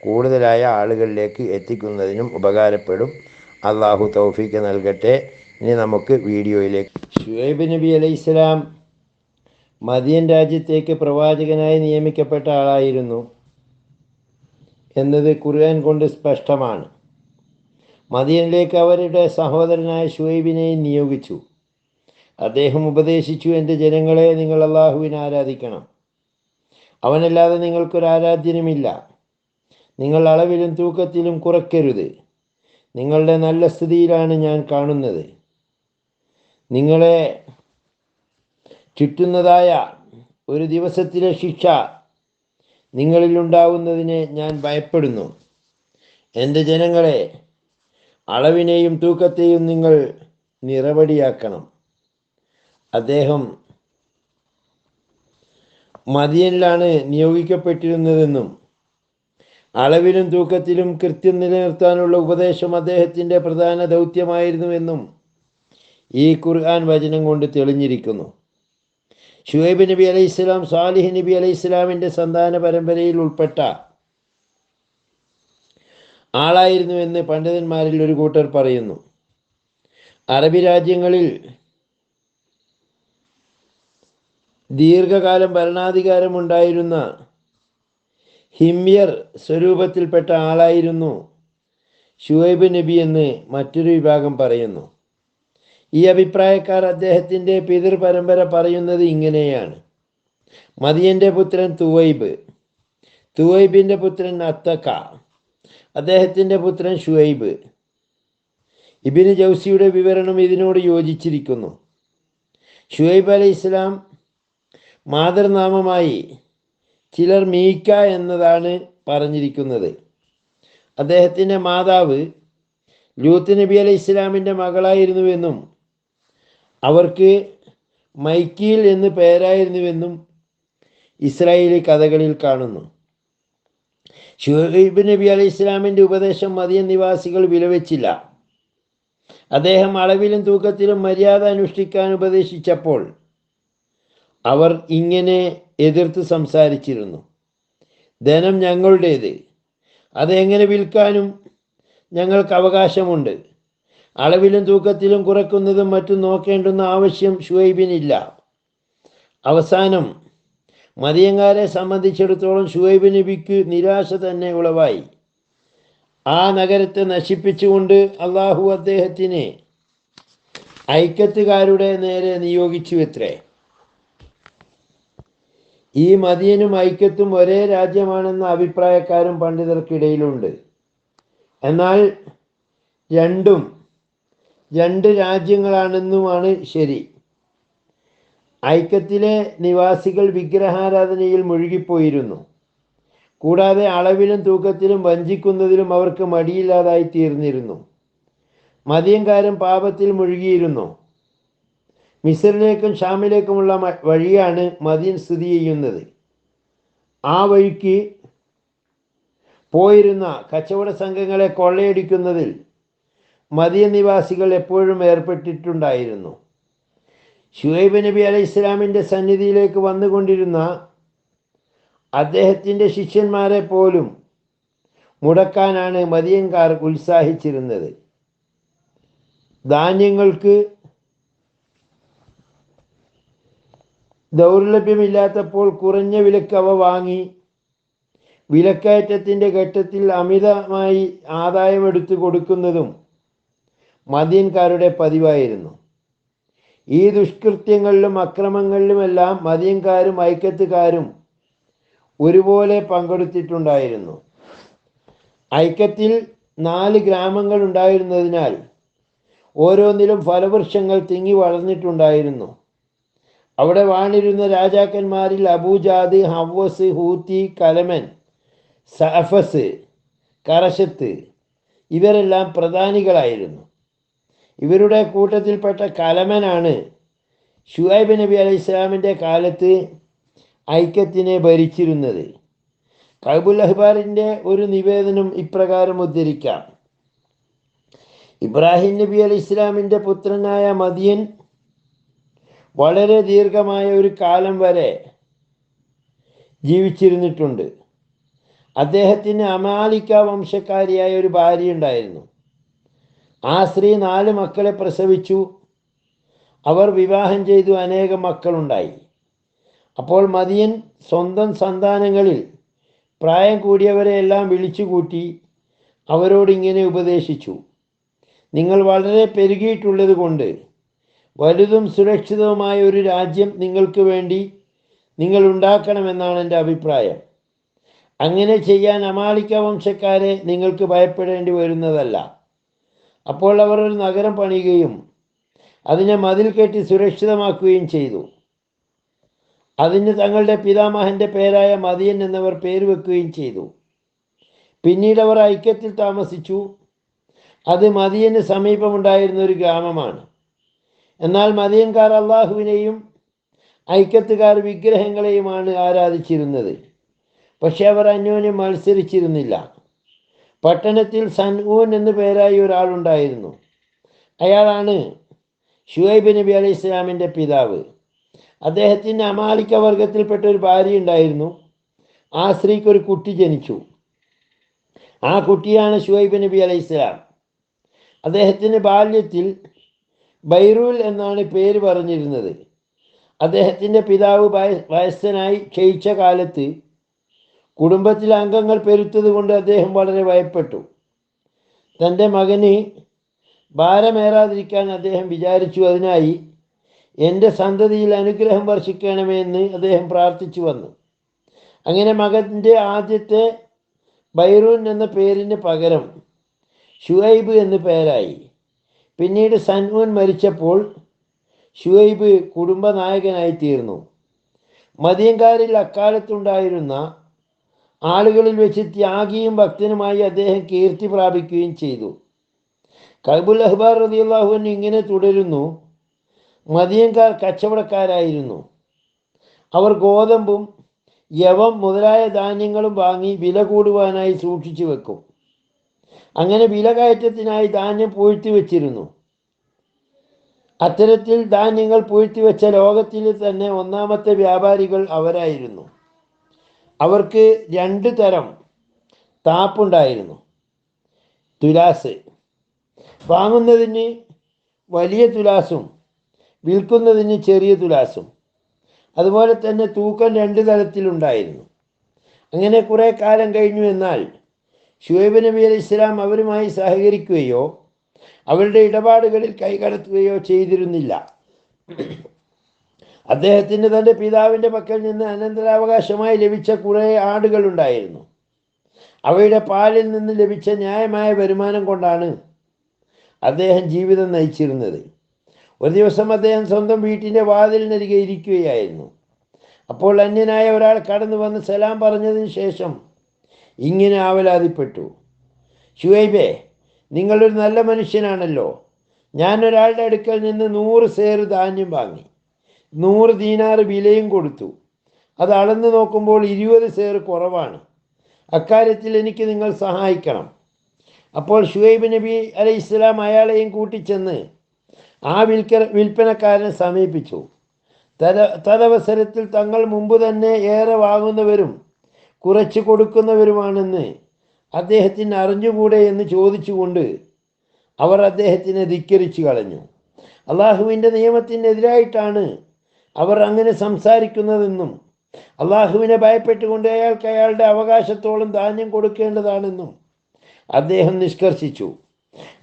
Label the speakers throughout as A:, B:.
A: കൂടുതലായ ആളുകളിലേക്ക് എത്തിക്കുന്നതിനും ഉപകാരപ്പെടും. അള്ളാഹു തൗഫീക്ക് നൽകട്ടെ. ഇനി നമുക്ക് വീഡിയോയിലേക്ക്. ഷുഹൈബ് നബി അലൈഹി ഇസ്ലാം മദിയൻ രാജ്യത്തേക്ക് പ്രവാചകനായി നിയമിക്കപ്പെട്ട ആളായിരുന്നു എന്നത് ഖുർആൻ കൊണ്ട് സ്പഷ്ടമാണ്. മദിയനിലേക്ക് അവരുടെ സഹോദരനായ ഷുഹൈബിനെ നിയോഗിച്ചു. അദ്ദേഹം ഉപദേശിച്ചു എന്റെ ജനങ്ങളെ നിങ്ങൾ അള്ളാഹുവിനെ ആരാധിക്കണം. അവനല്ലാതെ നിങ്ങൾക്കൊരു ആരാധ്യനുമില്ല. നിങ്ങൾ അളവിലും തൂക്കത്തിലും കുറയ്ക്കരുത്. നിങ്ങളുടെ നല്ല സ്ഥിതിയിലാണ് ഞാൻ കാണുന്നത്. നിങ്ങളെ ചുറ്റുന്നതായ ഒരു ദിവസത്തിലെ ശിക്ഷ നിങ്ങളിലുണ്ടാവുന്നതിനെ ഞാൻ ഭയപ്പെടുന്നു. എന്റെ ജനങ്ങളെ അളവിനെയും തൂക്കത്തെയും നിങ്ങൾ നിറവടിയാക്കണം അദ്ദേഹം മദിയനിലാണ് നിയോഗിക്കപ്പെട്ടിരുന്നതെന്നും അളവിലും തൂക്കത്തിലും കൃത്യം നിലനിർത്താനുള്ള ഉപദേശം അദ്ദേഹത്തിന്റെ പ്രധാന ദൗത്യമായിരുന്നുവെന്നും ഈ ഖുർആൻ വചനം കൊണ്ട് തെളിഞ്ഞിരിക്കുന്നു. ഷുഹൈബ് നബി അലൈഹി ഇസ്ലാം സാലിഹ് നബി അലൈഹി ഇസ്ലാമിന്റെ സന്താന പരമ്പരയിൽ ഉൾപ്പെട്ട ആളായിരുന്നു എന്ന് പണ്ഡിതന്മാരിൽ ഒരു കൂട്ടർ പറയുന്നു. അറബി രാജ്യങ്ങളിൽ ദീർഘകാലം ഭരണാധികാരമുണ്ടായിരുന്ന ഹിമ്യർ സ്വരൂപത്തിൽപ്പെട്ട ആളായിരുന്നു ഷുഹൈബ് നബി എന്ന് മറ്റൊരു വിഭാഗം പറയുന്നു. ഈ അഭിപ്രായക്കാർ അദ്ദേഹത്തിന്റെ പിതൃപരമ്പര പറയുന്നത് ഇങ്ങനെയാണ്. മദിയന്റെ പുത്രൻ തുവൈബ് തുവൈബിന്റെ പുത്രൻ അത്തക്ക അദ്ദേഹത്തിന്റെ പുത്രൻ ഷുഹൈബ് ഇബിന് ജൗസിയുടെ വിവരണം ഇതിനോട് യോജിച്ചിരിക്കുന്നു. ഷുഹൈബ് അലൈഹി ഇസ്ലാം മാതൃനാമമായി ചിലർ മീക്ക എന്നതാണ് പറഞ്ഞിരിക്കുന്നത്. അദ്ദേഹത്തിന്റെ മാതാവ് ലൂത്ത് നബി അലൈഹി ഇസ്ലാമിന്റെ മകളായിരുന്നുവെന്നും അവർക്ക് മൈക്കീൽ എന്ന് പേരായിരുന്നുവെന്നും ഇസ്രായേലി കഥകളിൽ കാണുന്നു. ഷുഹൈബ് നബി അലൈഹി ഇസ്ലാമിന്റെ ഉപദേശം മതിയ നിവാസികൾ വിലവെച്ചില്ല. അദ്ദേഹം അളവിലും തൂക്കത്തിലും മര്യാദ അനുഷ്ഠിക്കാൻ ഉപദേശിച്ചപ്പോൾ അവർ ഇങ്ങനെ എതിർത്ത് സംസാരിച്ചിരുന്നു. ധനം ഞങ്ങളുടേത്. അതെങ്ങനെ വിൽക്കാനും ഞങ്ങൾക്ക് അവകാശമുണ്ട്. അളവിലും തൂക്കത്തിലും കുറക്കുന്നതും മറ്റും നോക്കേണ്ടുന്ന ആവശ്യം ഷുഹൈബിനില്ല അവസാനം മതിയങ്കാരെ സംബന്ധിച്ചിടത്തോളം ഷുഹൈബ് നബിക്ക് നിരാശ തന്നെ ഉളവായി. ആ നഗരത്തെ നശിപ്പിച്ചുകൊണ്ട് അള്ളാഹു അദ്ദേഹത്തിന് ഐക്യത്തുകാരുടെ നേരെ നിയോഗിച്ചു എത്രേ ഈ മതിയനും ഐക്യത്തും ഒരേ രാജ്യമാണെന്ന അഭിപ്രായക്കാരും പണ്ഡിതർക്കിടയിലുണ്ട്. എന്നാൽ രണ്ടും രണ്ട് രാജ്യങ്ങളാണെന്നുമാണ് ശരി. ഐക്യത്തിലെ നിവാസികൾ വിഗ്രഹാരാധനയിൽ മുഴുകിപ്പോയിരുന്നു. കൂടാതെ അളവിലും തൂക്കത്തിലും വഞ്ചിക്കുന്നതിലും അവർക്ക് മടിയില്ലാതായി തീർന്നിരുന്നു. മതിയങ്കാരം പാപത്തിൽ മുഴുകിയിരുന്നു. മിസറിലേക്കും ഷാമിലേക്കുമുള്ള വഴിയാണ് മദീൻ സ്ഥിതി ചെയ്യുന്നത്. ആ വഴിക്ക് പോയിരുന്ന കച്ചവട സംഘങ്ങളെ കൊള്ളയടിക്കുന്നതിൽ മദീൻ നിവാസികൾ എപ്പോഴും ഏർപ്പെട്ടിട്ടുണ്ടായിരുന്നു. ഷുഹൈബ് നബി അലൈഹി ഇസ്ലാമിന്റെ സന്നിധിയിലേക്ക് വന്നുകൊണ്ടിരുന്ന അദ്ദേഹത്തിന്റെ ശിഷ്യന്മാരെ പോലും മുടക്കാനാണ് മദിയൻകാർ ഉത്സാഹിച്ചിരുന്നത്. ധാന്യങ്ങൾക്ക് ദൗർലഭ്യമില്ലാത്തപ്പോൾ കുറഞ്ഞ വിലക്ക് അവ വാങ്ങി. വിലക്കയറ്റത്തിന്റെ ഘട്ടത്തിൽ അമിതമായി ആദായമെടുത്തു കൊടുക്കുന്നതും മദീൻകാരുടെ പതിവായിരുന്നു. ഈ ദുഷ്കൃത്യങ്ങളിലും അക്രമങ്ങളിലുമെല്ലാം മദീൻകാരും ഐക്കത്തുകാരും ഒരുപോലെ പങ്കെടുത്തിട്ടുണ്ടായിരുന്നു. ഐക്യത്തിൽ നാല് ഗ്രാമങ്ങൾ ഉണ്ടായിരുന്നതിനാൽ ഓരോന്നിലും ഫലവൃക്ഷങ്ങൾ തിങ്ങി വളർന്നിട്ടുണ്ടായിരുന്നു. അവിടെ വാണിരുന്ന രാജാക്കന്മാരിൽ അബൂജാദ് ഹവസ് ഹൂത്തി കലമൻ സഫസ് കറശത്ത് ഇവരെല്ലാം പ്രധാനികളായിരുന്നു. ഇവരുടെ കൂട്ടത്തിൽപ്പെട്ട കലമനാണ് ഷുഹൈബ് നബി അലൈഹി ഇസ്ലാമിന്റെ കാലത്ത് ഐക്യത്തിനെ ഭരിച്ചിരുന്നത്. കൈബുൽ അഹ്ബാറിന്റെ ഒരു നിവേദനം ഇപ്രകാരം ഉദ്ധരിക്കാം. ഇബ്രാഹിം നബി അലൈഹി ഇസ്ലാമിന്റെ പുത്രനായ മദിയൻ വളരെ ദീർഘമായ ഒരു കാലം വരെ ജീവിച്ചിരുന്നിട്ടുണ്ട്. അദ്ദേഹത്തിന് അമാലിക്ക വംശക്കാരിയായ ഒരു ഭാര്യ ഉണ്ടായിരുന്നു. ആ സ്ത്രീ നാല് മക്കളെ പ്രസവിച്ചു. അവർ വിവാഹം ചെയ്തു അനേകം മക്കളുണ്ടായി. അപ്പോൾ മതിയൻ സ്വന്തം സന്താനങ്ങളിൽ പ്രായം കൂടിയവരെ എല്ലാം വിളിച്ചുകൂട്ടി അവരോട് ഇങ്ങനെ ഉപദേശിച്ചു. നിങ്ങൾ വളരെ പെരുകിയിട്ടുള്ളത് കൊണ്ട് വലുതും സുരക്ഷിതവുമായ ഒരു രാജ്യം നിങ്ങൾക്ക് വേണ്ടി നിങ്ങൾ ഉണ്ടാക്കണമെന്നാണ് എന്റെ അഭിപ്രായം. അങ്ങനെ ചെയ്യാൻ അമാലിക്ക വംശക്കാരെ നിങ്ങൾക്ക് ഭയപ്പെടേണ്ടി വരുന്നതല്ല. അപ്പോൾ അവർ ഒരു നഗരം പണിയുകയും അതിനെ മതിൽ കെട്ടി സുരക്ഷിതമാക്കുകയും ചെയ്തു. അതിന് തങ്ങളുടെ പിതാമഹന്റെ പേരായ മതിയൻ എന്നവർ പേര് വെക്കുകയും ചെയ്തു. പിന്നീട് അവർ ഐക്യത്തിൽ താമസിച്ചു. അത് മതിയന് സമീപമുണ്ടായിരുന്ന ഒരു ഗ്രാമമാണ്. എന്നാൽ മദിയൻകാർ അള്ളാഹുവിനെയും ഐക്യത്തുകാർ വിഗ്രഹങ്ങളെയുമാണ് ആരാധിച്ചിരുന്നത്. പക്ഷെ അവർ അന്യോന്യം മത്സരിച്ചിരുന്നില്ല. പട്ടണത്തിൽ സൻഊൻ എന്നു പേരായി ഒരാളുണ്ടായിരുന്നു. അയാളാണ് ഷുഹൈബ് നബി അലൈഹി ഇസ്ലാമിന്റെ പിതാവ്. അദ്ദേഹത്തിന്റെ അമാലിക്ക വർഗത്തിൽപ്പെട്ട ഒരു ഭാര്യ ഉണ്ടായിരുന്നു. ആ സ്ത്രീക്ക് ഒരു കുട്ടി ജനിച്ചു. ആ കുട്ടിയാണ് ഷുഹൈബ് നബി അലൈഹി ഇസ്ലാം അദ്ദേഹത്തിന്റെ ബാല്യത്തിൽ ബൈറൂൽ എന്നാണ് പേര് പറഞ്ഞിരുന്നത്. അദ്ദേഹത്തിന്റെ പിതാവ് വയ- വയസ്സനായി ക്ഷയിച്ച കാലത്ത് കുടുംബത്തിലെ അംഗങ്ങൾ പെരുത്തത് കൊണ്ട് അദ്ദേഹം വളരെ ഭയപ്പെട്ടു. തന്റെ മകന് ഭാരമേറാതിരിക്കാൻ അദ്ദേഹം വിചാരിച്ചു. അതിനായി എന്റെ സന്തതിയിൽ അനുഗ്രഹം വർഷിക്കണമെന്ന് അദ്ദേഹം പ്രാർത്ഥിച്ചു വന്നു. അങ്ങനെ മകന്റെ ആദ്യത്തെ ബൈറൂൻ എന്ന പേരിന് പകരം ഷുഹൈബ് എന്ന് പേരായി. പിന്നീട് സൻമോൻ മരിച്ചപ്പോൾ ഷുഹൈബ് കുടുംബനായകനായി തീർന്നു മദിയങ്കാരിൽ അക്കാലത്തുണ്ടായിരുന്ന ആളുകളിൽ വെച്ച് ത്യാഗിയും ഭക്തനുമായി അദ്ദേഹം കീർത്തി പ്രാപിക്കുകയും ചെയ്തു. കൈബുൽ അഹ്ബാർ റതിയുള്ളാഹുവിൻ ഇങ്ങനെ തുടരുന്നു മദിയൻകാർ കച്ചവടക്കാരായിരുന്നു. അവർ ഗോതമ്പും യവം മുതലായ ധാന്യങ്ങളും വാങ്ങി വില കൂടുവാനായി സൂക്ഷിച്ചു വെക്കും അങ്ങനെ വില കയറ്റത്തിനായി ധാന്യം പൂഴ്ത്തി വച്ചിരുന്നു. അത്തരത്തിൽ ധാന്യങ്ങൾ പൂഴ്ത്തി വെച്ച ലോകത്തിൽ തന്നെ ഒന്നാമത്തെ വ്യാപാരികൾ അവരായിരുന്നു. അവർക്ക് രണ്ട് തരം താപ്പുണ്ടായിരുന്നു. തുലാസ്. വാങ്ങുന്നതിന് വലിയ തുലാസും വിൽക്കുന്നതിന് ചെറിയ തുലാസും. അതുപോലെ തന്നെ തൂക്കം രണ്ട് തരത്തിലുണ്ടായിരുന്നു. അങ്ങനെ കുറേ കാലം കഴിഞ്ഞു എന്നാൽ ഷുഹൈബ് നബി അലി ഇസ്ലാം അവരുമായി സഹകരിക്കുകയോ അവരുടെ ഇടപാടുകളിൽ കൈകടത്തുകയോ ചെയ്തിരുന്നില്ല. അദ്ദേഹത്തിന് തന്റെ പിതാവിന്റെ പക്കൽ നിന്ന് അനന്തരാവകാശമായി ലഭിച്ച കുറേ ആടുകളുണ്ടായിരുന്നു അവയുടെ പാലിൽ നിന്ന് ലഭിച്ച ന്യായമായ വരുമാനം കൊണ്ടാണ് അദ്ദേഹം ജീവിതം നയിച്ചിരുന്നത്. ഒരു ദിവസം അദ്ദേഹം സ്വന്തം വീട്ടിന്റെ വാതിലിനരികെ ഇരിക്കുകയായിരുന്നു. അപ്പോൾ അന്യനായ ഒരാൾ കടന്നു വന്ന് സലാം പറഞ്ഞതിന് ശേഷം ഇങ്ങനെ ആവലാതിപ്പെട്ടു. ഷുവൈബേ നിങ്ങളൊരു നല്ല മനുഷ്യനാണല്ലോ. ഞാൻ ഒരാളുടെ അടുക്കൽ നിന്ന് നൂറ് സേർ ധാന്യം വാങ്ങി. നൂറ് ദീനാറ് വിലയും കൊടുത്തു. അത് അളന്ന് നോക്കുമ്പോൾ ഇരുപത് സേർ കുറവാണ്. അക്കാര്യത്തിൽ എനിക്ക് നിങ്ങൾ സഹായിക്കണം. അപ്പോൾ ഷുഹൈബ് നബി അലൈഹി ഇസ്ലാം അയാളെയും കൂട്ടിച്ചെന്ന് ആ വിൽക്ക വിൽപ്പനക്കാരനെ സമീപിച്ചു. തദവസരത്തിൽ തങ്ങൾ മുമ്പ് തന്നെ ഏറെ വാങ്ങുന്നവരും കുറച്ച് കൊടുക്കുന്നവരുമാണെന്ന് അദ്ദേഹത്തിന് അറിഞ്ഞുകൂടെ എന്ന് ചോദിച്ചുകൊണ്ട് അവർ അദ്ദേഹത്തിനെ ധിക്കരിച്ചു കളഞ്ഞു. അള്ളാഹുവിന്റെ നിയമത്തിനെതിരായിട്ടാണ് അവർ അങ്ങനെ സംസാരിക്കുന്നതെന്നും അള്ളാഹുവിനെ ഭയപ്പെട്ടുകൊണ്ട് അയാൾക്ക് അയാളുടെ അവകാശത്തോളം ധാന്യം കൊടുക്കേണ്ടതാണെന്നും അദ്ദേഹം നിഷ്കർഷിച്ചു.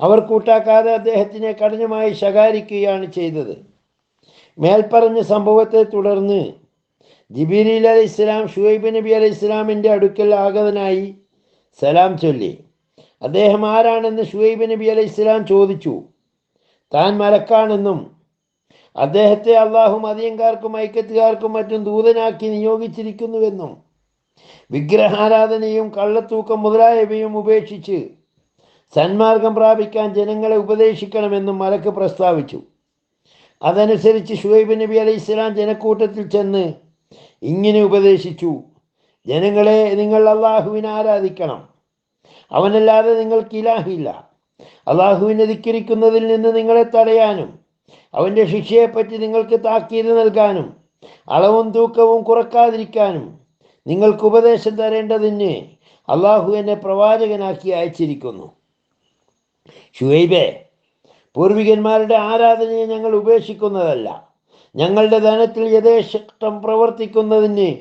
A: അവർ കൂട്ടാക്കാതെ അദ്ദേഹത്തിനെ കഠിനമായി ശകാരിക്കുകയാണ് ചെയ്തത്. മേൽപ്പറഞ്ഞ സംഭവത്തെ തുടർന്ന് ജിബിരിൽ അലൈഹി ഇസ്ലാം ഷുഹൈബ് നബി അലൈഹി ഇസ്ലാമിന്റെ അടുക്കൽ ആഗതനായി. സലാം ചൊല്ലി. അദ്ദേഹം ആരാണെന്ന് ഷുഹൈബ് നബി അലൈഹി ഇസ്ലാം ചോദിച്ചു. താൻ മലക്കാണെന്നും അദ്ദേഹത്തെ അള്ളാഹു മതിയങ്കാർക്കും ഐക്യത്തുകാർക്കും മറ്റും ദൂതനാക്കി നിയോഗിച്ചിരിക്കുന്നുവെന്നും വിഗ്രഹാരാധനയും കള്ളത്തൂക്കം മുതലായവയും ഉപേക്ഷിച്ച് സന്മാർഗം പ്രാപിക്കാൻ ജനങ്ങളെ ഉപദേശിക്കണമെന്നും മലക്ക് പ്രസ്താവിച്ചു. അതനുസരിച്ച് ഷുഹൈബ് നബി അലൈഹി ഇസ്ലാം ജനക്കൂട്ടത്തിൽ ചെന്ന് ഇങ്ങനെ ഉപദേശിച്ചു. ജനങ്ങളെ നിങ്ങൾ അള്ളാഹുവിനെ ആരാധിക്കണം. അവനല്ലാതെ നിങ്ങൾക്ക് ഇലാഹില്ല. അള്ളാഹുവിനെ ധിക്കരിക്കുന്നതിൽ നിന്ന് നിങ്ങളെ തടയാനും അവന്റെ ശിക്ഷയെപ്പറ്റി നിങ്ങൾക്ക് താക്കീത് നൽകാനും അളവും തൂക്കവും കുറക്കാതിരിക്കാനും നിങ്ങൾക്ക് ഉപദേശം തരേണ്ടതിന് അള്ളാഹു എന്നെ പ്രവാചകനാക്കി അയച്ചിരിക്കുന്നു. ഷുഹൈബേ പൂർവികന്മാരുടെ ആരാധനയെ ഞങ്ങൾ ഉപേക്ഷിക്കുന്നതല്ല. ഞങ്ങളുടെ ധനത്തിൽ യഥേഷ്ടം പ്രവർത്തിക്കുന്നതിന്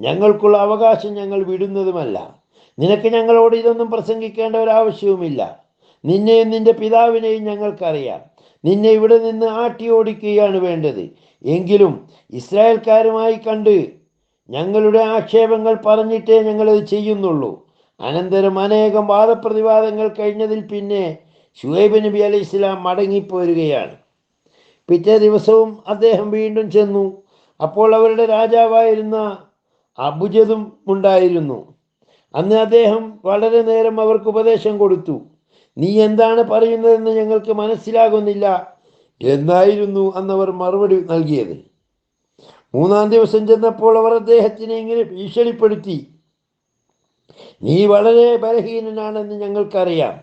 A: ഞങ്ങൾക്കുള്ള അവകാശം ഞങ്ങൾ വിടുന്നതുമല്ല. നിനക്ക് ഞങ്ങളോട് ഇതൊന്നും പ്രസംഗിക്കേണ്ട ഒരാവശ്യവുമില്ല. നിന്നെയും നിന്റെ പിതാവിനെയും ഞങ്ങൾക്കറിയാം. നിന്നെ ഇവിടെ നിന്ന് ആട്ടി ഓടിക്കുകയാണ് വേണ്ടത്. എങ്കിലും ഇസ്രായേൽക്കാരുമായി കണ്ട് ഞങ്ങളുടെ ആക്ഷേപങ്ങൾ പറഞ്ഞിട്ടേ ഞങ്ങളത് ചെയ്യുന്നുള്ളൂ. അനന്തരം അനേകം വാദപ്രതിവാദങ്ങൾ കഴിഞ്ഞതിൽ പിന്നെ ഷുഹൈബ് നബി അലൈഹി ഇസ്ലാം മടങ്ങിപ്പോരുകയാണ്. പിറ്റേ ദിവസവും അദ്ദേഹം വീണ്ടും ചെന്നു. അപ്പോൾ അവരുടെ രാജാവായിരുന്ന അബുജതും ഉണ്ടായിരുന്നു. അന്ന് അദ്ദേഹം വളരെ നേരം അവർക്ക് ഉപദേശം കൊടുത്തു. നീ എന്താണ് പറയുന്നതെന്ന് ഞങ്ങൾക്ക് മനസ്സിലാകുന്നില്ല എന്നായിരുന്നു അന്നവർ മറുപടി നൽകിയത്. മൂന്നാം ദിവസം ചെന്നപ്പോൾ അവർ അദ്ദേഹത്തിനെ ഇങ്ങനെ ഭീഷണിപ്പെടുത്തി. നീ വളരെ ബലഹീനനാണെന്ന് ഞങ്ങൾക്കറിയാം.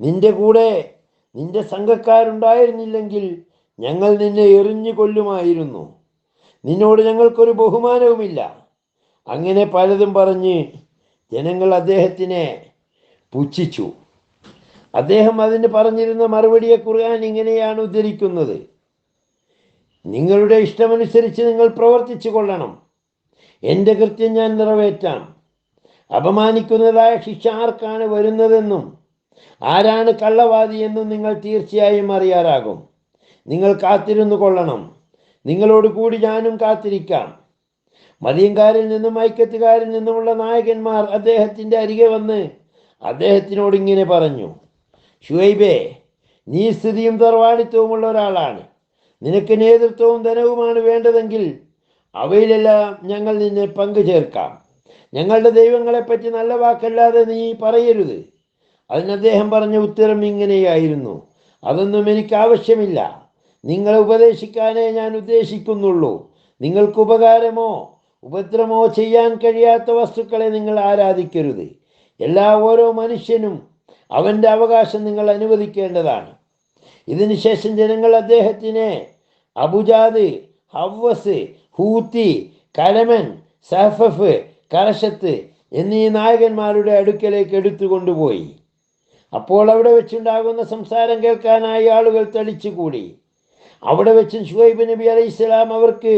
A: നിന്റെ കൂടെ നിന്റെ സംഘക്കാരുണ്ടായിരുന്നില്ലെങ്കിൽ ഞങ്ങൾ നിന്നെ എറിഞ്ഞു കൊല്ലുമായിരുന്നു. നിന്നോട് ഞങ്ങൾക്കൊരു ബഹുമാനവുമില്ല. അങ്ങനെ പലതും പറഞ്ഞ് ജനങ്ങൾ അദ്ദേഹത്തിനെ പുച്ഛിച്ചു. അദ്ദേഹം അതിന് പറഞ്ഞിരുന്ന മറുപടിയെ ഖുർആൻ ഇങ്ങനെയാണ് ഉദ്ധരിക്കുന്നത്. നിങ്ങളുടെ ഇഷ്ടമനുസരിച്ച് നിങ്ങൾ പ്രവർത്തിച്ചു കൊള്ളണം. എന്റെ കൃത്യം ഞാൻ നിറവേറ്റാം. അപമാനിക്കുന്നതായ ശിക്ഷ ആർക്കാണ് വരുന്നതെന്നും ആരാണ് കള്ളവാദിയെന്നും നിങ്ങൾ തീർച്ചയായും അറിയാറാകും. നിങ്ങൾ കാത്തിരുന്നു കൊള്ളണം. നിങ്ങളോട് കൂടി ഞാനും കാത്തിരിക്കാം. മതിയങ്കാരിൽ നിന്നും ഐക്യത്തുകാരിൽ നിന്നുമുള്ള നായകന്മാർ അദ്ദേഹത്തിന്റെ അരികെ വന്ന് അദ്ദേഹത്തിനോട് ഇങ്ങനെ പറഞ്ഞു ഷുഹൈബേ നീ സ്ഥിതിയും തറവാടിത്വവുമുള്ള ഒരാളാണ്. നിനക്ക് നേതൃത്വവും ധനവുമാണ് വേണ്ടതെങ്കിൽ അവയിലെല്ലാം ഞങ്ങൾ നിന്നെ പങ്കു ചേർക്കാം ഞങ്ങളുടെ ദൈവങ്ങളെപ്പറ്റി നല്ല വാക്കല്ലാതെ നീ പറയരുത്. അതിന് അദ്ദേഹം പറഞ്ഞ ഉത്തരം ഇങ്ങനെയായിരുന്നു. അതൊന്നും എനിക്ക് ആവശ്യമില്ല. നിങ്ങളെ ഉപദേശിക്കാനേ ഞാൻ ഉദ്ദേശിക്കുന്നുള്ളൂ. നിങ്ങൾക്ക് ഉപകാരമോ ഉപദ്രവമോ ചെയ്യാൻ കഴിയാത്ത വസ്തുക്കളെ നിങ്ങൾ ആരാധിക്കരുത്. എല്ലാ ഓരോ മനുഷ്യനും അവന്റെ അവകാശം നിങ്ങൾ അനുവദിക്കേണ്ടതാണ്. ഇതിനുശേഷം ജനങ്ങൾ അദ്ദേഹത്തിനെ അബുജാദ് ഹവ്വസ് ഹൂത്തി കലമൻ സഹഫഫ് കറശത്ത് എന്നീ നായകന്മാരുടെ അടുക്കലേക്ക് എടുത്തുകൊണ്ടുപോയി. അപ്പോൾ അവിടെ വെച്ചുണ്ടാകുന്ന സംസാരം കേൾക്കാനായി ആളുകൾ തളിച്ചുകൂടി. അവിടെ വെച്ച് ഷുഹൈബ് നബി അലൈഹി സ്വലാം അവർക്ക്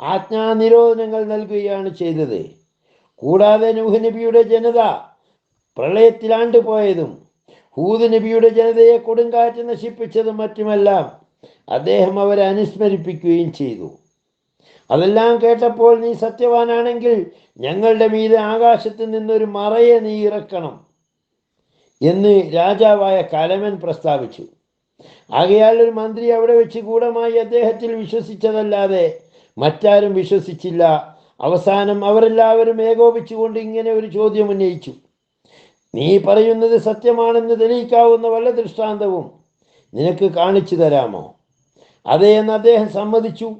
A: ആജ്ഞാനിരോധനങ്ങൾ നൽകുകയാണ് ചെയ്തത്. കൂടാതെ നൂഹ് നബിയുടെ ജനത പ്രളയത്തിലാണ്ട് പോയതും ഹൂദ് നബിയുടെ ജനതയെ കൊടുങ്കാറ്റ് നശിപ്പിച്ചതും മറ്റുമെല്ലാം അദ്ദേഹം അവരെ അനുസ്മരിപ്പിക്കുകയും ചെയ്തു. അതെല്ലാം കേട്ടപ്പോൾ നീ സത്യവാനാണെങ്കിൽ ഞങ്ങളുടെ മീതെ ആകാശത്ത് നിന്നൊരു മറയെ നീ ഇറക്കണം എന്ന് രാജാവായ കലമൻ പ്രസ്താവിച്ചു. ആകയാൽ ഒരു മന്ത്രി അവിടെ വെച്ച് ഗൂഢമായി അദ്ദേഹത്തിൽ വിശ്വസിച്ചതല്ലാതെ മറ്റാരും വിശ്വസിച്ചില്ല. അവസാനം അവരെല്ലാവരും ഏകോപിച്ചുകൊണ്ട് ഇങ്ങനെ ഒരു ചോദ്യം ഉന്നയിച്ചു. നീ പറയുന്നത് സത്യമാണെന്ന് തെളിയിക്കാവുന്ന വല്ല ദൃഷ്ടാന്തവും നിനക്ക് കാണിച്ചു തരാമോ? അതേ എന്ന് അദ്ദേഹം സമ്മതിച്ചു.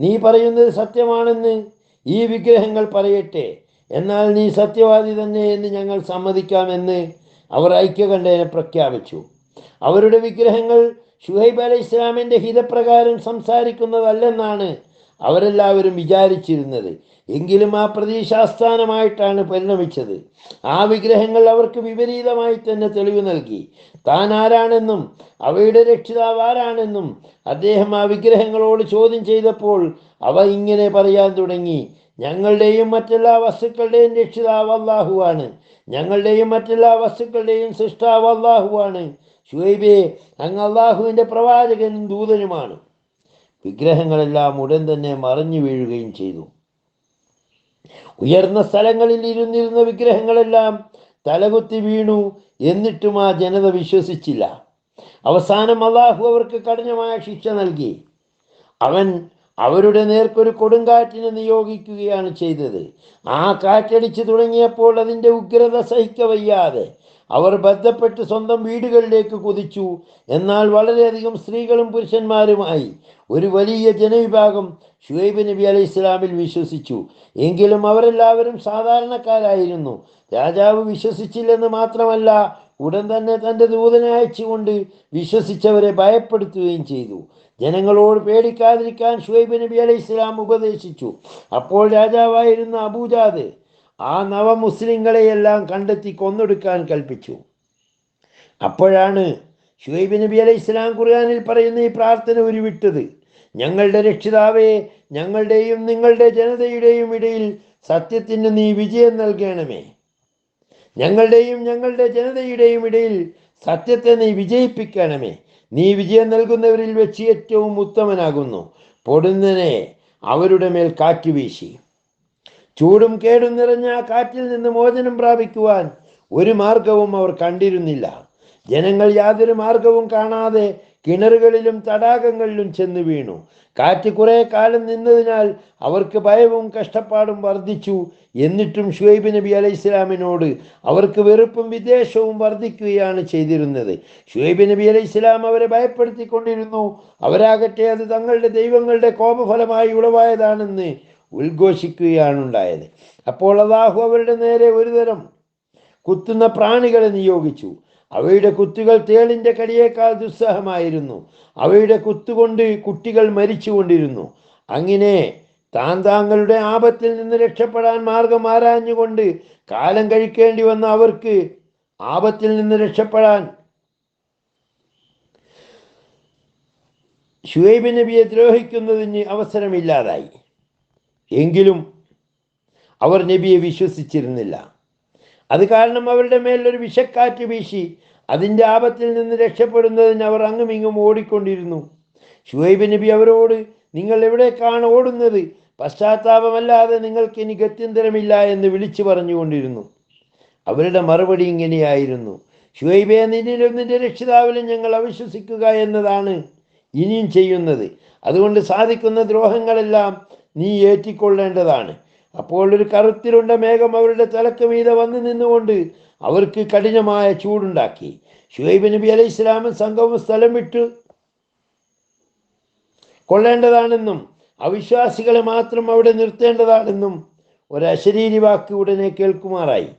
A: നീ പറയുന്നത് സത്യമാണെന്ന് ഈ വിഗ്രഹങ്ങൾ പറയട്ടെ. എന്നാൽ നീ സത്യവാദി തന്നെ എന്ന് ഞങ്ങൾ സമ്മതിക്കാമെന്ന് അവർ ഐക്യകണ്ഠേനെ പ്രഖ്യാപിച്ചു. അവരുടെ വിഗ്രഹങ്ങൾ ഷുഹൈബ് അലൈഹി ഇസ്ലാമിന്റെ ഹിതപ്രകാരം സംസാരിക്കുന്നതല്ലെന്നാണ് അവരെല്ലാവരും വിചാരിച്ചിരുന്നത്. എങ്കിലും ആ പ്രതീക്ഷാസ്ഥാനമായിട്ടാണ് പരിണമിച്ചത്. ആ വിഗ്രഹങ്ങൾ അവർക്ക് വിപരീതമായി തന്നെ തെളിവ് നൽകി. താൻ ആരാണെന്നും അവയുടെ രക്ഷിതാവ് ആരാണെന്നും അദ്ദേഹം ആ വിഗ്രഹങ്ങളോട് ചോദ്യം ചെയ്തപ്പോൾ അവ ഇങ്ങനെ പറയാൻ തുടങ്ങി. ഞങ്ങളുടെയും മറ്റെല്ലാ വസ്തുക്കളുടെയും രക്ഷിതാവ് അള്ളാഹുവാണ് ഞങ്ങളുടെയും മറ്റെല്ലാ വസ്തുക്കളുടെയും സൃഷ്ടാവ് അള്ളാഹുവാണ് ഷുഹൈബെ അങ്ങ് അള്ളാഹുവിന്റെ പ്രവാചകനും ദൂതനുമാണ്. വിഗ്രഹങ്ങളെല്ലാം ഉടൻ തന്നെ മറിഞ്ഞു വീഴുകയും ചെയ്തു. ഉയർന്ന സ്ഥലങ്ങളിൽ ഇരുന്നിരുന്ന വിഗ്രഹങ്ങളെല്ലാം തലകുത്തി വീണു എന്നിട്ടും ആ ജനത വിശ്വസിച്ചില്ല. അവസാനം അള്ളാഹു അവർക്ക് കഠിനമായ ശിക്ഷ നൽകി. അവൻ അവരുടെ നേർക്കൊരു കൊടുങ്കാറ്റിനെ നിയോഗിക്കുകയാണ് ചെയ്തത്. ആ കാറ്റടിച്ചു തുടങ്ങിയപ്പോൾ അതിന്റെ ഉഗ്രത സഹിക്കവയ്യാതെ അവർ ബന്ധപ്പെട്ട് സ്വന്തം വീടുകളിലേക്ക് കുതിച്ചു. എന്നാൽ വളരെയധികം സ്ത്രീകളും പുരുഷന്മാരുമായി ഒരു വലിയ ജനവിഭാഗം ഷുഹൈബ് നബി അലൈഹി ഇസ്ലാമിൽ വിശ്വസിച്ചു. എങ്കിലും അവരെല്ലാവരും സാധാരണക്കാരായിരുന്നു. രാജാവ് വിശ്വസിച്ചില്ലെന്ന് മാത്രമല്ല ഉടൻ തന്നെ തന്റെ ദൂതനെ അയച്ചുകൊണ്ട് വിശ്വസിച്ചവരെ ഭയപ്പെടുത്തുകയും ചെയ്തു. ജനങ്ങളോട് പേടിക്കാതിരിക്കാൻ ഷുഹൈബ് നബി അലൈഹി ഇസ്ലാം ഉപദേശിച്ചു. അപ്പോൾ രാജാവായിരുന്ന അബൂജാദ് ആ നവമുസ്ലിങ്ങളെയെല്ലാം കണ്ടെത്തി കൊന്നൊടുക്കാൻ കൽപ്പിച്ചു. അപ്പോഴാണ് ഷുഹൈബ് നബി അലൈഹി ഇസ്ലാം ഖുർആാനിൽ പറയുന്ന ഈ പ്രാർത്ഥന ഉരുവിട്ടത്. ഞങ്ങളുടെ രക്ഷിതാവേ ഞങ്ങളുടെയും നിങ്ങളുടെ ജനതയുടെയും ഇടയിൽ സത്യത്തിന് നീ വിജയം നൽകണമേ. ഞങ്ങളുടെയും ഞങ്ങളുടെ ജനതയുടെയും ഇടയിൽ സത്യത്തെ നീ വിജയിപ്പിക്കണമേ. നീ വിജയം നൽകുന്നവരിൽ വെച്ച് ഏറ്റവും ഉത്തമനാകുന്നു. പൊടുന്നനെ അവരുടെ മേൽ കാറ്റുവീശി. ചൂടും കേടും നിറഞ്ഞ ആ കാറ്റിൽ നിന്ന് മോചനം പ്രാപിക്കുവാൻ ഒരു മാർഗവും അവർ കണ്ടിരുന്നില്ല. ജനങ്ങൾ യാതൊരു മാർഗവും കാണാതെ കിണറുകളിലും തടാകങ്ങളിലും ചെന്ന് വീണു. കാറ്റ് കുറെ കാലം നിന്നതിനാൽ അവർക്ക് ഭയവും കഷ്ടപ്പാടും വർദ്ധിച്ചു. എന്നിട്ടും ഷുഹൈബ് നബി അലൈഹി ഇസ്ലാമിനോട് അവർക്ക് വെറുപ്പും വിദ്വേഷവും വർദ്ധിക്കുകയാണ് ചെയ്തിരുന്നത്. ഷുഹൈബ് നബി അലൈഹി ഇസ്ലാം അവരെ ഭയപ്പെടുത്തിക്കൊണ്ടിരുന്നു. അവരാകട്ടെ അത് തങ്ങളുടെ ദൈവങ്ങളുടെ കോപഫലമായി ഉളവായതാണെന്ന് ഉദ്ഘോഷിക്കുകയാണ് ഉണ്ടായത് അപ്പോൾ അതാഹു അവരുടെ നേരെ ഒരുതരം കുത്തുന്ന പ്രാണികളെ നിയോഗിച്ചു. അവയുടെ കുത്തുകൾ തേളിന്റെ കടിയേക്കാൾ ദുസ്സഹമായിരുന്നു. അവയുടെ കുത്തുകൊണ്ട് കുട്ടികൾ മരിച്ചുകൊണ്ടിരുന്നു. അങ്ങനെ താൻ താങ്കളുടെ ആപത്തിൽ നിന്ന് രക്ഷപ്പെടാൻ മാർഗം ആരാഞ്ഞുകൊണ്ട് കാലം കഴിക്കേണ്ടി വന്ന അവർക്ക് ആപത്തിൽ നിന്ന് രക്ഷപ്പെടാൻ ഷുഹൈബ് നബിയെ ദ്രോഹിക്കുന്നതിന് അവസരമില്ലാതായി. എങ്കിലും അവർ നബിയെ വിശ്വസിച്ചിരുന്നില്ല. അത് കാരണം അവരുടെ മേലൊരു വിഷക്കാറ്റ് വീശി അതിന്റെ ആപത്തിൽ നിന്ന് രക്ഷപ്പെടുന്നതിന് അവർ അങ്ങും ഇങ്ങും ഓടിക്കൊണ്ടിരുന്നു. ഷുഹൈബ് നബി അവരോട് നിങ്ങൾ എവിടേക്കാണ് ഓടുന്നത്? പശ്ചാത്താപമല്ലാതെ നിങ്ങൾക്ക് ഇനി ഗത്യന്തരമില്ല എന്ന് വിളിച്ചു പറഞ്ഞുകൊണ്ടിരുന്നു. അവരുടെ മറുപടി ഇങ്ങനെയായിരുന്നു. ഷുഹൈബെ നിന്റെ രക്ഷിതാവിലും ഞങ്ങൾ അവിശ്വസിക്കുക എന്നതാണ് ഇനിയും ചെയ്യുന്നത്. അതുകൊണ്ട് സാധിക്കുന്ന ദ്രോഹങ്ങളെല്ലാം നീ ഏറ്റിക്കൊള്ളേണ്ടതാണ്. അപ്പോൾ ഒരു കറുത്തിലുണ്ട മേഘം അവരുടെ തലക്ക് മീതെ വന്നു നിന്നുകൊണ്ട് അവർക്ക് കഠിനമായ ചൂടുണ്ടാക്കി. ഷുഹൈബ് നബി അലൈഹി ഇസ്ലാമും സംഘവും സ്ഥലം വിട്ടു. കൊള്ളേണ്ടതാണെന്നും അവിശ്വാസികളെ മാത്രം അവിടെ നിർത്തേണ്ടതാണെന്നും ഒരു അശരീരി വാക്ക് ഉടനെ കേൾക്കുമാറായി.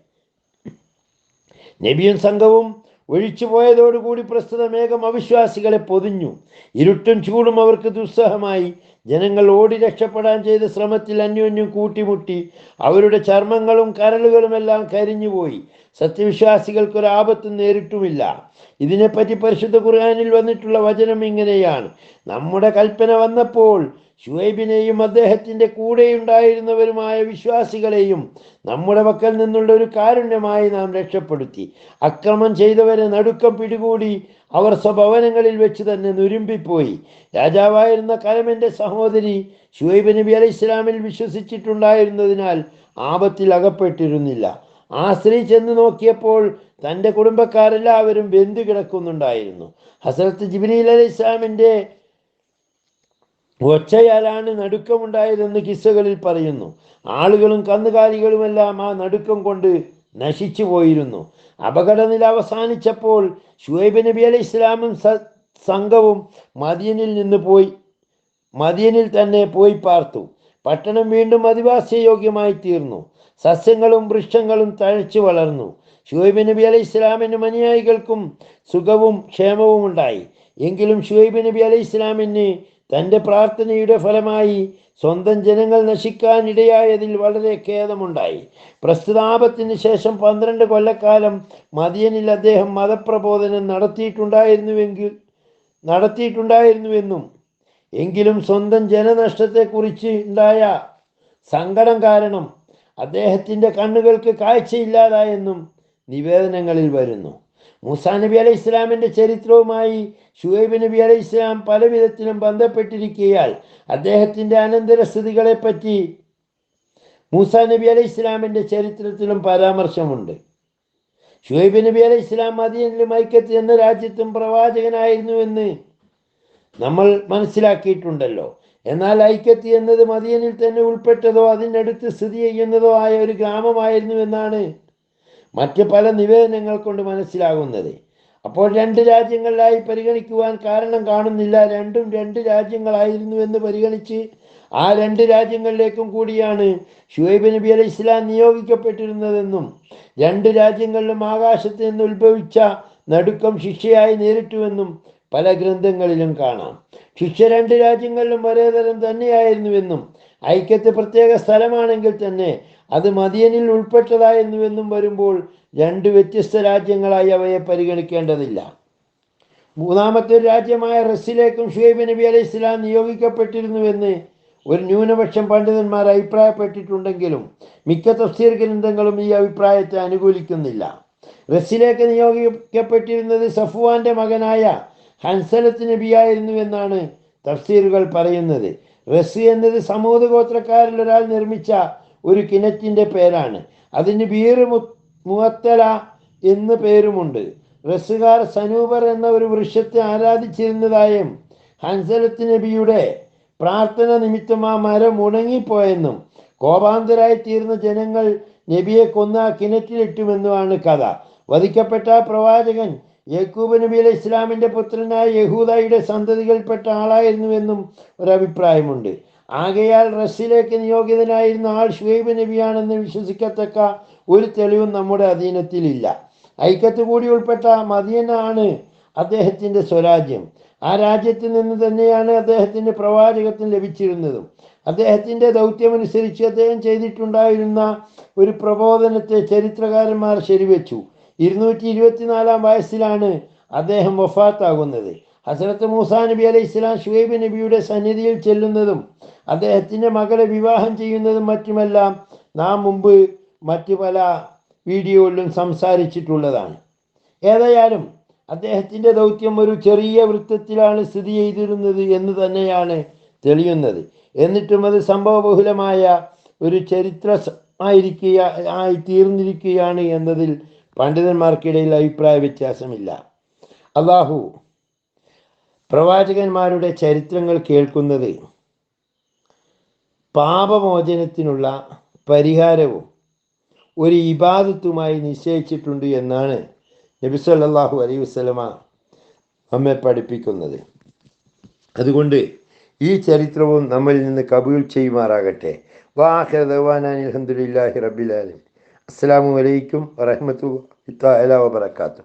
A: നബിയും സംഘവും ഒഴിച്ചു പോയതോടുകൂടി പ്രസ്തുത മേഘം അവിശ്വാസികളെ പൊതിഞ്ഞു. ഇരുട്ടും ചൂടും അവർക്ക് ദുസ്സഹമായി. ജനങ്ങൾ ഓടി രക്ഷപ്പെടാൻ ചെയ്ത ശ്രമത്തിൽ അന്യോന്യം കൂട്ടിമുട്ടി അവരുടെ ചർമ്മങ്ങളും കരളുകളുമെല്ലാം കരിഞ്ഞുപോയി. സത്യവിശ്വാസികൾക്ക് ഒരു ആപത്തും നേരിട്ടുമില്ല. ഇതിനെപ്പറ്റി പരിശുദ്ധ ഖുർആനിൽ വന്നിട്ടുള്ള വചനം ഇങ്ങനെയാണ്. നമ്മുടെ കൽപ്പന വന്നപ്പോൾ ഷുഹൈബിനെയും അദ്ദേഹത്തിന്റെ കൂടെയുണ്ടായിരുന്നവരുമായ വിശ്വാസികളെയും നമ്മുടെ പക്കൽ നിന്നുള്ള ഒരു കാരുണ്യമായി നാം രക്ഷപ്പെടുത്തി. അക്രമം ചെയ്തവരെ നടുക്കം പിടികൂടി അവർ സ്വഭവനങ്ങളിൽ വെച്ച് തന്നെ നുരുമ്പിപ്പോയി. രാജാവായിരുന്ന കലമന്റെ സഹോദരി ഷുഹൈബ് നബി അലൈഹി ഇസ്ലാമിൽ വിശ്വസിച്ചിട്ടുണ്ടായിരുന്നതിനാൽ ആപത്തിൽ അകപ്പെട്ടിരുന്നില്ല. ആ സ്ത്രീ ചെന്ന് നോക്കിയപ്പോൾ തന്റെ കുടുംബക്കാരെല്ലാവരും വെന്തു കിടക്കുന്നുണ്ടായിരുന്നു ഹസരത്ത് ജിബ്രീൽ അലൈഹി ഇസ്ലാമിന്റെ ഒച്ചയാലാണ് നടുക്കമുണ്ടായതെന്ന് കിസ്സകളിൽ പറയുന്നു. ആളുകളും കന്നുകാലികളുമെല്ലാം ആ നടുക്കം കൊണ്ട് നശിച്ചു പോയിരുന്നു. അപകടനില അവസാനിച്ചപ്പോൾ ഷുഹൈബ് നബി അലൈഹി ഇസ്ലാമും സംഘവും മദീനിൽ നിന്ന് പോയി മദീനിൽ തന്നെ പോയി പാർത്തു. പട്ടണം വീണ്ടും അധിവാസ്യയോഗ്യമായി തീർന്നു. സസ്യങ്ങളും വൃക്ഷങ്ങളും തഴച്ചു വളർന്നു. ഷുഹൈബ് നബി അലൈഹി ഇസ്ലാമിനും അനുയായികൾക്കും സുഖവും ക്ഷേമവും ഉണ്ടായി. എങ്കിലും ഷുഹൈബ് നബി അലൈഹി ഇസ്ലാമിന് തന്റെ പ്രാർത്ഥനയുടെ ഫലമായി സ്വന്തം ജനങ്ങൾ നശിക്കാനിടയായതിൽ വളരെ ഖേദമുണ്ടായി. പ്രസ്തുതാപത്തിന് ശേഷം പന്ത്രണ്ട് കൊല്ലക്കാലം മദിയനിൽ അദ്ദേഹം മതപ്രബോധനം നടത്തിയിട്ടുണ്ടായിരുന്നുവെങ്കിൽ നടത്തിയിട്ടുണ്ടായിരുന്നുവെന്നും എങ്കിലും സ്വന്തം ജനനഷ്ടത്തെക്കുറിച്ച് ഉണ്ടായ സങ്കടം കാരണം അദ്ദേഹത്തിന്റെ കണ്ണുകൾക്ക് കാഴ്ചയില്ലാതായെന്നും നിവേദനങ്ങളിൽ വരുന്നു. മൂസാ നബി അലൈഹി ഇസ്ലാമിന്റെ ചരിത്രവുമായി ഷുഹൈബ് നബി അലൈഹി ഇസ്ലാം പല വിധത്തിലും ബന്ധപ്പെട്ടിരിക്കയാൽ അദ്ദേഹത്തിന്റെ അനന്തരസ്ഥിതികളെപ്പറ്റി മൂസാ നബി അലൈഹി ഇസ്ലാമിന്റെ ചരിത്രത്തിലും പരാമർശമുണ്ട്. ഷുഹൈബ് നബി അലൈഹി ഇസ്ലാം മദീനിലും ഐക്കത്ത് എന്ന രാജ്യത്തും പ്രവാചകനായിരുന്നുവെന്ന് നമ്മൾ മനസ്സിലാക്കിയിട്ടുണ്ടല്ലോ. എന്നാൽ ഐക്കത്തി എന്നത് മദിയനിൽ തന്നെ ഉൾപ്പെട്ടതോ അതിനടുത്ത് സ്ഥിതി ചെയ്യുന്നതോ ആയ ഒരു ഗ്രാമമായിരുന്നു എന്നാണ് മറ്റ് പല നിവേദനങ്ങൾ കൊണ്ട് മനസ്സിലാകുന്നത്. അപ്പോൾ രണ്ട് രാജ്യങ്ങളിലായി പരിഗണിക്കുവാൻ കാരണം കാണുന്നില്ല. രണ്ടും രണ്ട് രാജ്യങ്ങളായിരുന്നു എന്ന് പരിഗണിച്ച് ആ രണ്ട് രാജ്യങ്ങളിലേക്കും കൂടിയാണ് ഷുഹൈബ് നബി അലൈഹി ഇസ്ലാം നിയോഗിക്കപ്പെട്ടിരുന്നതെന്നും രണ്ട് രാജ്യങ്ങളിലും ആകാശത്ത് നിന്ന് ഉത്ഭവിച്ച നടുക്കം ശിക്ഷയായി നേരിട്ടുവെന്നും പല ഗ്രന്ഥങ്ങളിലും കാണാം. ശിക്ഷ രണ്ട് രാജ്യങ്ങളിലും ഒരേ തരം തന്നെയായിരുന്നുവെന്നും ഐക്യത്തെ പ്രത്യേക സ്ഥലമാണെങ്കിൽ തന്നെ അത് മദിയനിൽ ഉൾപ്പെട്ടതായിരുന്നുവെന്നും വരുമ്പോൾ രണ്ട് വ്യത്യസ്ത രാജ്യങ്ങളായി അവയെ പരിഗണിക്കേണ്ടതില്ല. മൂന്നാമത്തെ രാജ്യമായ റസിലേക്കും ഷുഹൈബ് നബി അലൈഹി ഇസ്ലാം നിയോഗിക്കപ്പെട്ടിരുന്നുവെന്ന് ഒരു ന്യൂനപക്ഷം പണ്ഡിതന്മാർ അഭിപ്രായപ്പെട്ടിട്ടുണ്ടെങ്കിലും മിക്ക തഫ്സീർ ഗ്രന്ഥങ്ങളും ഈ അഭിപ്രായത്തെ അനുകൂലിക്കുന്നില്ല. റസിലേക്ക് നിയോഗിക്കപ്പെട്ടിരുന്നത് സഫുവാന്റെ മകനായ ഹൻസലത്ത് നബിയായിരുന്നു എന്നാണ് തഫ്സീറുകൾ പറയുന്നത്. റസ് എന്നത് സമൂഹ ഗോത്രക്കാരിൽ ഒരാൾ നിർമ്മിച്ച ഒരു കിണറ്റിന്റെ പേരാണ്. അതിന് ബീർ മുഹത്തല എന്ന് പേരുമുണ്ട്. റസുകാർ സനൂബർ എന്ന ഒരു വൃക്ഷത്തെ ആരാധിച്ചിരുന്നതായും ഹൻസലത്ത് നബിയുടെ പ്രാർത്ഥന നിമിത്തം ആ മരം ഉണങ്ങിപ്പോയെന്നും കോപാന്തരായി തീർന്ന ജനങ്ങൾ നബിയെ കൊന്ന കിണറ്റിലിട്ടുമെന്നുമാണ് കഥ. വധിക്കപ്പെട്ട പ്രവാചകൻ യക്കൂബ് നബി അലൈഹി ഇസ്ലാമിന്റെ പുത്രനായ യഹൂദയുടെ സന്തതികൾപ്പെട്ട ആളായിരുന്നുവെന്നും ഒരഭിപ്രായമുണ്ട്. ആകയാൽ റസ്സിലേക്ക് നിയോഗിതനായിരുന്ന ആൾ ഷുഹൈബ് നബിയാണെന്ന് വിശ്വസിക്കത്തക്ക ഒരു തെളിവും നമ്മുടെ അധീനത്തിലില്ല. ഐക്യത്ത് കൂടി ഉൾപ്പെട്ട മദീനാണ് അദ്ദേഹത്തിന്റെ സ്വരാജ്യം. ആ രാജ്യത്ത് നിന്ന് തന്നെയാണ് അദ്ദേഹത്തിന് പ്രവാചകത്വം ലഭിച്ചിരുന്നതും. അദ്ദേഹത്തിന്റെ ദൗത്യമനുസരിച്ച് അദ്ദേഹം ചെയ്തിട്ടുണ്ടായിരുന്ന ഒരു പ്രബോധനത്തെ ചരിത്രകാരന്മാർ ശരിവെച്ചു. ഇരുന്നൂറ്റി ഇരുപത്തിനാലാം വയസ്സിലാണ് അദ്ദേഹം വഫാത്താകുന്നത്. ഹസരത്ത് മൂസാ നബി അലൈഹി ഇസ്ലാം ഷുഹൈബ് നബിയുടെ സന്നിധിയിൽ ചെല്ലുന്നതും അദ്ദേഹത്തിന്റെ മകളെ വിവാഹം ചെയ്യുന്നതും മറ്റുമെല്ലാം നാം മുമ്പ് മറ്റു പല വീഡിയോകളിലും സംസാരിച്ചിട്ടുള്ളതാണ്. ഏതായാലും അദ്ദേഹത്തിന്റെ ദൗത്യം ഒരു ചെറിയ വൃത്തത്തിലാണ് സ്ഥിതി ചെയ്തിരുന്നത് എന്ന് തന്നെയാണ് തെളിയുന്നത്. എന്നിട്ടും അത് സംഭവബഹുലമായ ഒരു ചരിത്ര ആയിരിക്കുക ആയി തീർന്നിരിക്കുകയാണ് എന്നതിൽ പണ്ഡിതന്മാർക്കിടയിൽ അഭിപ്രായ വ്യത്യാസമില്ല. അള്ളാഹു പ്രവാചകന്മാരുടെ ചരിത്രങ്ങൾ കേൾക്കുന്നത് പാപമോചനത്തിനുള്ള പരിഹാരവും ഒരു ഇബാദത്തുമായി നിശ്ചയിച്ചിട്ടുണ്ട് എന്നാണ് നബി സല്ലല്ലാഹു അലൈഹി വസല്ലമ നമ്മെ പഠിപ്പിക്കുന്നത്. അതുകൊണ്ട് ഈ ചരിത്രവും നമ്മളിൽ നിന്ന് കബൂൽ ചെയ്യുമാറാകട്ടെ. വാഹദവാനാൻ അലഹമുല്ലാഹി റബ്ബിലാലൻ അസ്സാം വലൈക്കും വറഹമത്തു വബർക്കാത്തു